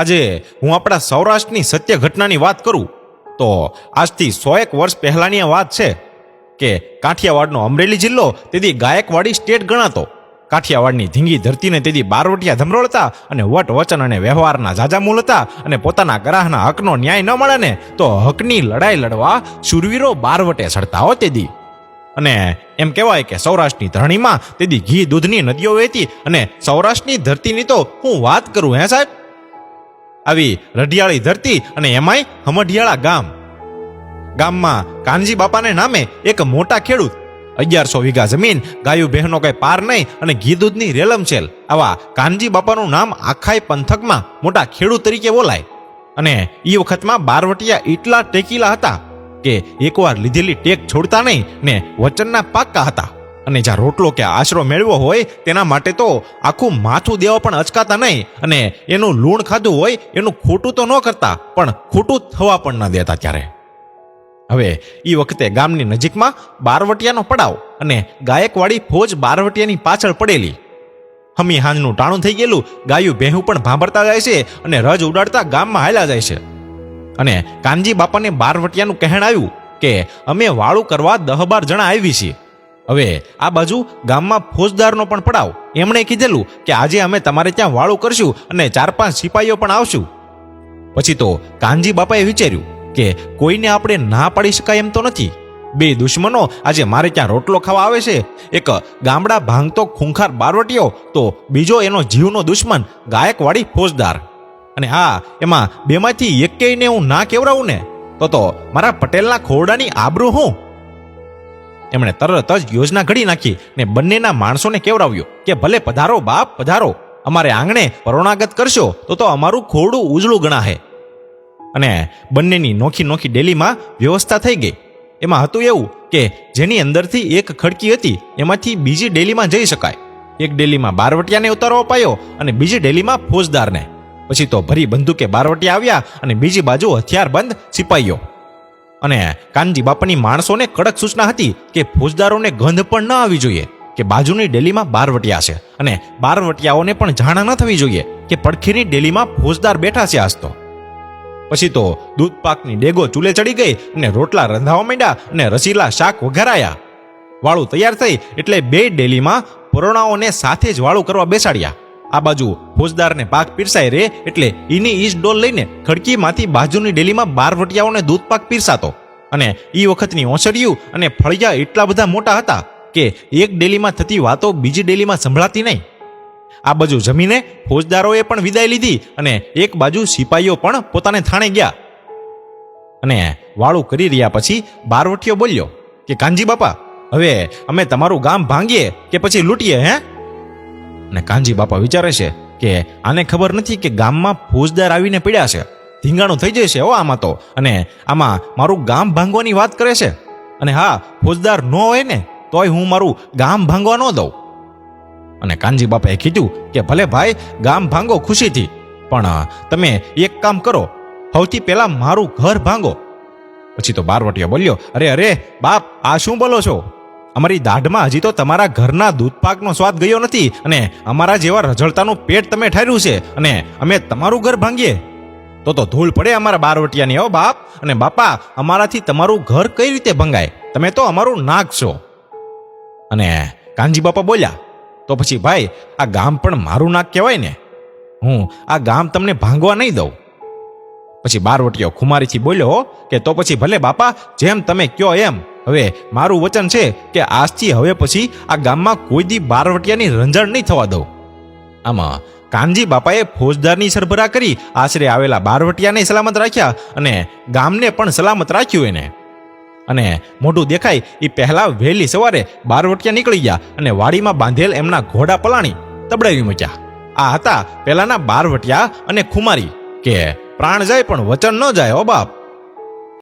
આજે હું આપણા સૌરાષ્ટ્રની સત્ય ઘટનાની વાત કરું, તો આજથી સો એક વર્ષ પહેલાંની આ વાત છે કે કાઠિયાવાડનો અમરેલી જિલ્લો તેથી ગાયકવાડી સ્ટેટ ગણાતો. કાઠિયાવાડની ધીંગી ધરતીને તેથી બારવટિયા ધમરોળતા અને વટ વચન અને વ્યવહારના જાજામૂલ હતા અને પોતાના ગ્રાહના હકનો ન્યાય ન મળે ને તો હકની લડાઈ લડવા શુરવીરો બારવટે ચડતા હો તેદી અને એમ કહેવાય કે સૌરાષ્ટ્રની ધરણીમાં તેદી ઘી દૂધની નદીઓ વહેતી અને સૌરાષ્ટ્રની ધરતીની તો હું વાત કરું, હે સાહેબ? આવી રઢિયાળી ધરતી અને એમાંય હમઢિયાળા ગામ. ગામમાં કાનજી બાપાને નામે એક મોટા ખેડૂત, અગિયારસો વીઘા જમીન, ગાયું બહેનો કઈ પાર નહીં અને ઘી દૂધની રેલમછેલ આવા કાનજી બાપાનું નામ આખાય પંથકમાં મોટા ખેડૂત તરીકે બોલાય. અને એ વખતમાં બારવટિયા એટલા ટેકીલા હતા કે એકવાર લીધેલી ટેક છોડતા નહીં ને વચનના પાક્કા હતા. અને જ્યાં રોટલો કે આશરો મેળવ્યો હોય, તેના માટે તો આખું માથું દેવા પણ અચકાતા નહીં. અને એનું લૂણ ખાધું હોય, એનું ખોટું તો ન કરતા, પણ ખોટું થવા પણ ન દેતા ત્યારે. હવે એ વખતે ગામની નજીકમાં બારવટિયાનો પડાવ અને ગાયકવાડી ફોજ બારવટિયાની પાછળ પડેલી. હમી હાંજનું ટાણું થઈ ગયેલું, ગાયું ભેહું પણ ભાંભરતા જાય છે અને રજ ઉડાડતા ગામમાં હાલ્યા જાય છે. અને કાનજી બાપાને બારવટિયાનું કહેણ આવ્યું કે, અમે વાળું કરવા દહ બાર જણા આવી છીએ. હવે આ બાજુ ગામમાં ફોજદારનો પણ પડાવ. એમણે કીધેલું કે આજે અમે તમારે ત્યાં વાળું કરશું અને ચાર પાંચ સિપાહીઓ પણ આવશું. પછી તો કાનજી બાપાએ વિચાર્યું કે કોઈને આપણે ના પાડી શકાય એમ તો નથી. બે દુશ્મનો આજે મારે ત્યાં રોટલો ખાવા આવે છે. એક ગામડા ભાંગતો ખૂંખાર બારવટીયો, તો બીજો એનો જીવનો દુશ્મન, ગાયકવાડી ફોજદાર. અને હા, એમાં બેમાંથી એકેયને હું ના કેવરાવું ને? તો તો મારા પટેલના ખોરડાની આબરૂ હું? એમણે તરત જ યોજના ઘડી નાખી ને બંનેના માણસોને કેવડાવ્યો કે ભલે પધારો બાપ, પધારો, અમારે આંગણે પરોણાગત કરશો તો તો અમારું ખોરડું ઉજળું ગણાહે. અને બંનેની નોખી નોખી ડેલીમાં વ્યવસ્થા થઈ ગઈ. એમાં હતું એવું કે જેની અંદરથી એક ખડકી હતી એમાંથી બીજી ડેલીમાં જઈ શકાય. એક ડેલીમાં બારવટિયાને ઉતારો અપાયો અને બીજી ડેલીમાં ફોજદારને. પછી તો ભરી બંદૂકે બારવટિયા આવ્યા અને બીજી બાજુ હથિયારબંધ સિપાહીઓ અને કાનજી બાપાની માણસોને કડક સૂચના હતી કે ફોજદારોને ગંધ પણ ન આવી જોઈએ, કે બાજુની ડેલીમાં બારવટિયા છે અને બારવટિયાઓને પણ જાણ ન થવી જોઈએ કે પડખીની ડેલીમાં ફોજદાર બેઠા છે આજ તો. પછી તો દૂધ પાકની ડેગો ચૂલે ચડી ગઈ અને રોટલા રંધાવા માંડ્યા અને રસીલા શાક વઘારાયા વાળું તૈયાર થઈ એટલે બે ડેલીમાં પરોણાઓને સાથે જ વાળું કરવા બેસાડ્યા. આ બાજુ ફોજદારને પાક પીરસાય રે એટલે ઈની ઈજ ડોલ લઈને ખડકીમાંથી બાજુની ડેલીમાં બાર વટિયાઓને દૂધ પાક પીરસાતો. અને ઈ વખતની ઓસડિયું અને ફળિયા એટલા બધા મોટા હતા કે એક ડેલીમાં થતી વાતો બીજી ડેલીમાં સંભળાતી નહીં. આ બાજુ જમીને ફોજદારોએ પણ વિદાય લીધી અને એક બાજુ સિપાહીઓ પણ પોતાને થાણે ગયા. અને વાળું કરી રહ્યા પછી બારવટીયો બોલ્યો કે, કાનજી બાપા, હવે અમે તમારું ગામ ભાંગીએ કે પછી લૂંટીએ, હે? અને કાનજી બાપા વિચારે છે કે આને ખબર નથી કે ગામમાં ફોજદાર આવીને પડ્યા છે. ધીંગાણું થઈ જશે હો આમાં તો. અને આમાં મારું ગામ ભાંગવાની વાત કરે છે. અને હા, ફોજદાર ન હોય ને, તોય હું મારું ગામ ભાંગવા ન દઉં. અને કાનજી બાપાએ કીધું કે ભલે ભાઈ, ગામ ભાંગો ખુશીથી. પણ તમે એક કામ કરો. સૌથી પહેલાં મારું ઘર ભાંગો. પછી તો બારવટીયો બોલ્યો, અરે અરે, બાપ, આ શું બોલો છો? અમારી દાઢમાં હજી તો તમારા ઘરના દૂધપાકનો સ્વાદ ગયો નથી અને અમારા જેવા રઝળતાનું પેટ તમે ઠાર્યું છે અને અમે તમારું ઘર ભાંગીએ. તો તો ધૂળ પડે અમારા બારવટિયાની, હો બાપ. અને બાપા, અમારાથી તમારું ઘર કઈ રીતે ભંગાય? તમે તો અમારું નાક છો. અને કાનજી બાપા બોલ્યા, તો પછી ભાઈ, આ ગામ પણ મારું નાક કહેવાય ને? હું આ ગામ તમને ભાંગવા નહીં દઉં. પછી બારવટીઓ ખુમારીથી બોલ્યો કે તો પછી ભલે બાપા, જેમ તમે કયો એમ. હવે મારું વચન છે કે આજથી હવે પછી આ ગામમાં કોઈ દી બારવટિયાની રંજણ નહીં થવા દઉં. આમાં કાનજી બાપાએ ફોજદારની સરભરા કરી આશરે આવેલા બારવટિયાને સલામત રાખ્યા અને ગામને પણ સલામત રાખ્યું એને. અને મોઢું દેખાય એ પહેલાં વહેલી સવારે બારવટિયા નીકળી ગયા અને વાડીમાં બાંધેલ એમના ઘોડા પલાણી તબડાવી મૂક્યા. આ હતા પહેલાંના બારવટિયા અને ખુમારી, કે પ્રાણ જાય પણ વચન ન જાય ઓ બાપ.